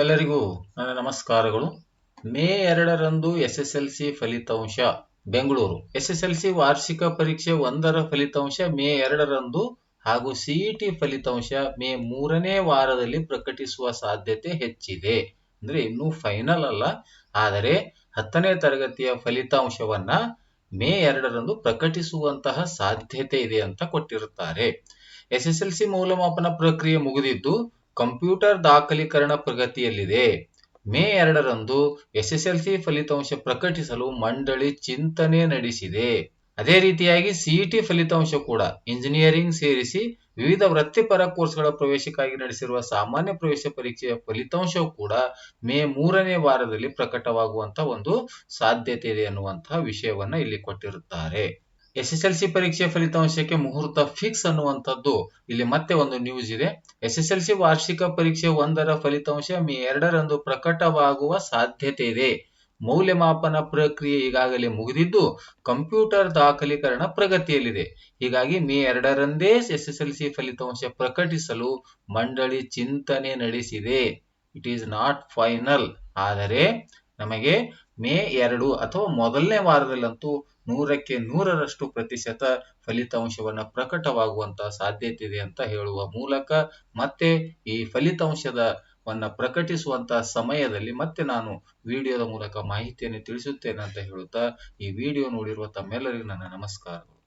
ಎಲ್ಲರಿಗೂ ನನ್ನ ನಮಸ್ಕಾರಗಳು. ಮೇ ಎರಡರಂದು ಎಸ್ ಎಸ್ ಎಲ್ ಸಿ ಫಲಿತಾಂಶ, Bengaluru. S S L C ವಾರ್ಷಿಕ ಪರೀಕ್ಷೆ ಒಂದರ ಫಲಿತಾಂಶ ಮೇ ಎರಡರಂದು ಹಾಗೂ ಸಿಇಟಿ ಫಲಿತಾಂಶ ಮೇ ಮೂರನೇ ವಾರದಲ್ಲಿ ಪ್ರಕಟಿಸುವ ಸಾಧ್ಯತೆ ಹೆಚ್ಚಿದೆ. ಅಂದ್ರೆ ಇನ್ನೂ ಫೈನಲ್ ಅಲ್ಲ. ಆದರೆ ಹತ್ತನೇ ತರಗತಿಯ ಫಲಿತಾಂಶವನ್ನ ಮೇ ಎರಡರಂದು ಪ್ರಕಟಿಸುವಂತಹ ಸಾಧ್ಯತೆ ಇದೆ ಅಂತ ಕೊಟ್ಟಿರುತ್ತಾರೆ. ಎಸ್ ಎಸ್ ಎಲ್ ಸಿ ಮೌಲ್ಯಮಾಪನ ಪ್ರಕ್ರಿಯೆ ಮುಗಿದಿದ್ದು ಕಂಪ್ಯೂಟರ್ ದಾಖಲೀಕರಣ ಪ್ರಗತಿಯಲ್ಲಿದೆ. ಮೇ ಎರಡರಂದು ಎಸ್ಎಸ್ಎಲ್ಸಿ ಫಲಿತಾಂಶ ಪ್ರಕಟಿಸಲು ಮಂಡಳಿ ಚಿಂತನೆ ನಡೆಸಿದೆ. ಅದೇ ರೀತಿಯಾಗಿ ಸಿಇಟಿ ಫಲಿತಾಂಶ ಕೂಡ ಇಂಜಿನಿಯರಿಂಗ್ ಸೇರಿಸಿ ವಿವಿಧ ವೃತ್ತಿಪರ ಕೋರ್ಸ್ಗಳ ಪ್ರವೇಶಕ್ಕಾಗಿ ನಡೆಸಿರುವ ಸಾಮಾನ್ಯ ಪ್ರವೇಶ ಪರೀಕ್ಷೆಯ ಫಲಿತಾಂಶವು ಕೂಡ ಮೇ ಮೂರನೇ ವಾರದಲ್ಲಿ ಪ್ರಕಟವಾಗುವಂತಹ ಒಂದು ಸಾಧ್ಯತೆ ಇದೆ ಅನ್ನುವಂತಹ ವಿಷಯವನ್ನ ಇಲ್ಲಿ ಕೊಟ್ಟಿರುತ್ತಾರೆ. ಎಸ್ಎಸ್ಎಲ್ಸಿ ಪರೀಕ್ಷೆ ಫಲಿತಾಂಶಕ್ಕೆ ಮುಹೂರ್ತ ಫಿಕ್ಸ್ ಅನ್ನುವಂಥದ್ದು ಇಲ್ಲಿ ಮತ್ತೆ ಒಂದು ನ್ಯೂಸ್ ಇದೆ. ಎಸ್ ಎಸ್ ಎಲ್ ಸಿ ವಾರ್ಷಿಕ ಪರೀಕ್ಷೆ ಒಂದರ ಫಲಿತಾಂಶ ಮೇ ಎರಡರಂದು ಪ್ರಕಟವಾಗುವ ಸಾಧ್ಯತೆ ಇದೆ. ಮೌಲ್ಯಮಾಪನ ಪ್ರಕ್ರಿಯೆ ಈಗಾಗಲೇ ಮುಗಿದಿದ್ದು, ಕಂಪ್ಯೂಟರ್ ದಾಖಲೀಕರಣ ಪ್ರಗತಿಯಲ್ಲಿದೆ. ಹೀಗಾಗಿ ಮೇ ಎರಡರಂದೇ ಎಸ್ ಎಸ್ ಎಲ್ ಸಿ ಫಲಿತಾಂಶ ಪ್ರಕಟಿಸಲು ಮಂಡಳಿ ಚಿಂತನೆ ನಡೆಸಿದೆ. ಇಟ್ ಈಸ್ ನಾಟ್ ಫೈನಲ್ ಆದರೆ ನಮಗೆ ಮೇ ಎರಡು ಅಥವಾ ಮೊದಲನೇ ವಾರದಲ್ಲಂತೂ ನೂರಕ್ಕೆ ನೂರರಷ್ಟು ಪ್ರತಿಶತ ಫಲಿತಾಂಶವನ್ನ ಪ್ರಕಟವಾಗುವಂತಹ ಸಾಧ್ಯತೆ ಇದೆ ಅಂತ ಹೇಳುವ ಮೂಲಕ ಮತ್ತೆ ಈ ಫಲಿತಾಂಶದ ವನ್ನ ಪ್ರಕಟಿಸುವಂತಹ ಸಮಯದಲ್ಲಿ ಮತ್ತೆ ನಾನು ವಿಡಿಯೋದ ಮೂಲಕ ಮಾಹಿತಿಯನ್ನು ತಿಳಿಸುತ್ತೇನೆ ಅಂತ ಹೇಳುತ್ತಾ ಈ ವಿಡಿಯೋ ನೋಡಿರುವ ತಮ್ಮೆಲ್ಲರಿಗೂ ನನ್ನ ನಮಸ್ಕಾರಗಳು.